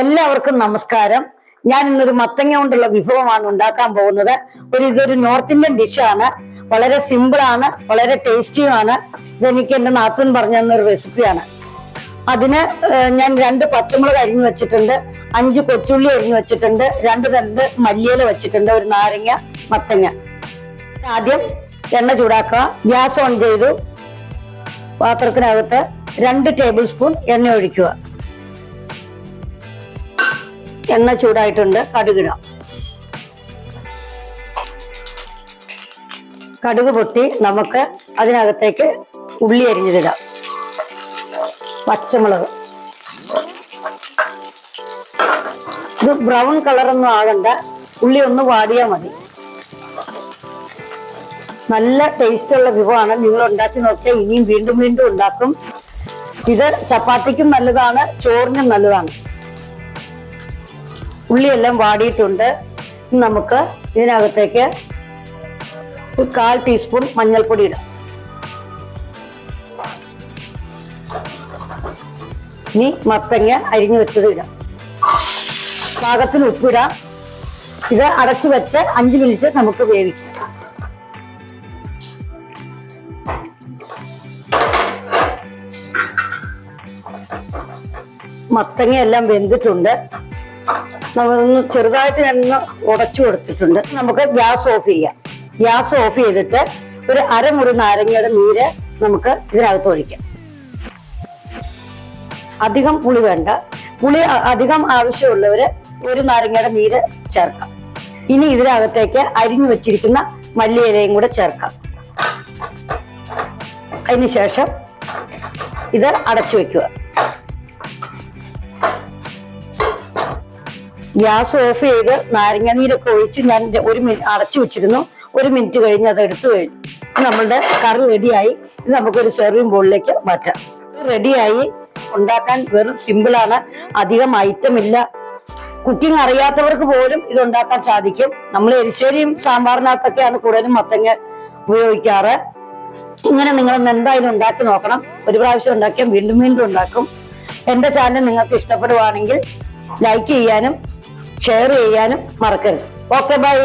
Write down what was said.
എല്ലാവർക്കും നമസ്കാരം. ഞാൻ ഇന്നൊരു മത്തങ്ങ കൊണ്ടുള്ള വിഭവമാണ് ഉണ്ടാക്കാൻ പോകുന്നത്. ഒരു ഇതൊരു നോർത്ത് ഇന്ത്യൻ ഡിഷാണ് വളരെ സിമ്പിൾ ആണ് വളരെ ടേസ്റ്റിയുമാണ് ഇതെനിക്ക് എന്റെ നാത്തൻ പറഞ്ഞു തന്നൊരു റെസിപ്പിയാണ് അതിന് ഞാൻ രണ്ട് പച്ചമുളക് അരിഞ്ഞു വെച്ചിട്ടുണ്ട് അഞ്ച് കൊച്ചുള്ളി അരിഞ്ഞു വെച്ചിട്ടുണ്ട് രണ്ട് രണ്ട് മല്ലിയില വെച്ചിട്ടുണ്ട് ഒരു നാരങ്ങ മത്തങ്ങ. ആദ്യം എണ്ണ ചൂടാക്കുക. ഗ്യാസ് ഓൺ ചെയ്തു. പാത്രത്തിനകത്ത് രണ്ട് ടേബിൾ സ്പൂൺ എണ്ണ ഒഴിക്കുക. എണ്ണ ചൂടായിട്ടുണ്ട് കടുകിടാം. കടുക് പൊട്ടി നമുക്ക് അതിനകത്തേക്ക് ഉള്ളി അരിഞ്ഞതിടാം പച്ചമുളക്. ഇത് ബ്രൗൺ കളറൊന്നും ആകണ്ട ഉള്ളി ഒന്ന് വാടിയാൽ മതി. നല്ല ടേസ്റ്റ് ഉള്ള വിഭവമാണ്. നിങ്ങൾ ഉണ്ടാക്കി നോക്കിയാൽ ഇനിയും വീണ്ടും വീണ്ടും ഉണ്ടാക്കും. ഇത് ചപ്പാത്തിക്കും നല്ലതാണ് ചോറിനും നല്ലതാണ്. ഉള്ളിയെല്ലാം വാടിയിട്ടുണ്ട്. നമുക്ക് ഇതിനകത്തേക്ക് ഒരു കാൽ ടീസ്പൂൺ മഞ്ഞൾപ്പൊടി ഇടാം. ഇനി മത്തങ്ങ അരിഞ്ഞു വെച്ചത് ഇടാം. പാകത്തിന് ഉപ്പിടാം ഇത് അടച്ചു വെച്ച് അഞ്ച് മിനിറ്റ് നമുക്ക് വേവിക്കാം. മത്തങ്ങ എല്ലാം വെന്തിട്ടുണ്ട്. നമ്മളൊന്ന് ചെറുതായിട്ട് ഞാനൊന്ന് ഉടച്ചു കൊടുത്തിട്ടുണ്ട്. നമുക്ക് ഗ്യാസ് ഓഫ് ചെയ്യാം. ഗ്യാസ് ഓഫ് ചെയ്തിട്ട് ഒരു അരമുറി നാരങ്ങയുടെ നീര് നമുക്ക് ഇതിനകത്ത് ഒഴിക്കാം. അധികം പുളി വേണ്ട. പുളി അധികം ആവശ്യമുള്ളവര് ഒരു നാരങ്ങയുടെ നീര് ചേർക്കാം. ഇനി ഇതിനകത്തേക്ക് അരിഞ്ഞു വെച്ചിരിക്കുന്ന മല്ലിയിലയും കൂടെ ചേർക്കാം. അതിനുശേഷം ഇത് അടച്ചു വെക്കുക. ഗ്യാസ് ഓഫ് ചെയ്ത് നാരങ്ങ നീരൊക്കെ ഒഴിച്ച് ഞാൻ ഒരു മിനിറ്റ് അടച്ചു വെച്ചിരുന്നു. ഒരു മിനിറ്റ് കഴിഞ്ഞ് അത് എടുത്തു കഴിഞ്ഞു നമ്മളുടെ കറി റെഡിയായി. നമുക്കൊരു സെർവിങ് ബോളിലേക്ക് മാറ്റാം. റെഡിയായി. ഉണ്ടാക്കാൻ വെറും സിമ്പിളാണ് അധികം ഐറ്റം ഇല്ല. കുക്കിംഗ് അറിയാത്തവർക്ക് പോലും ഇത് ഉണ്ടാക്കാൻ സാധിക്കും. നമ്മൾ എരിശ്ശേരിയും സാമ്പാറിനകത്തൊക്കെയാണ് കൂടുതലും മത്തങ്ങ ഉപയോഗിക്കാറ്. ഇങ്ങനെ നിങ്ങൾ എന്തായാലും ഉണ്ടാക്കി നോക്കണം. ഒരു പ്രാവശ്യം ഉണ്ടാക്കിയാൽ വീണ്ടും വീണ്ടും ഉണ്ടാക്കും. എന്റെ ചാനൽ നിങ്ങൾക്ക് ഇഷ്ടപ്പെടുവാണെങ്കിൽ ലൈക്ക് ചെയ്യാനും ഷെയർ ചെയ്യാനും മറക്കരുത്. Okay bye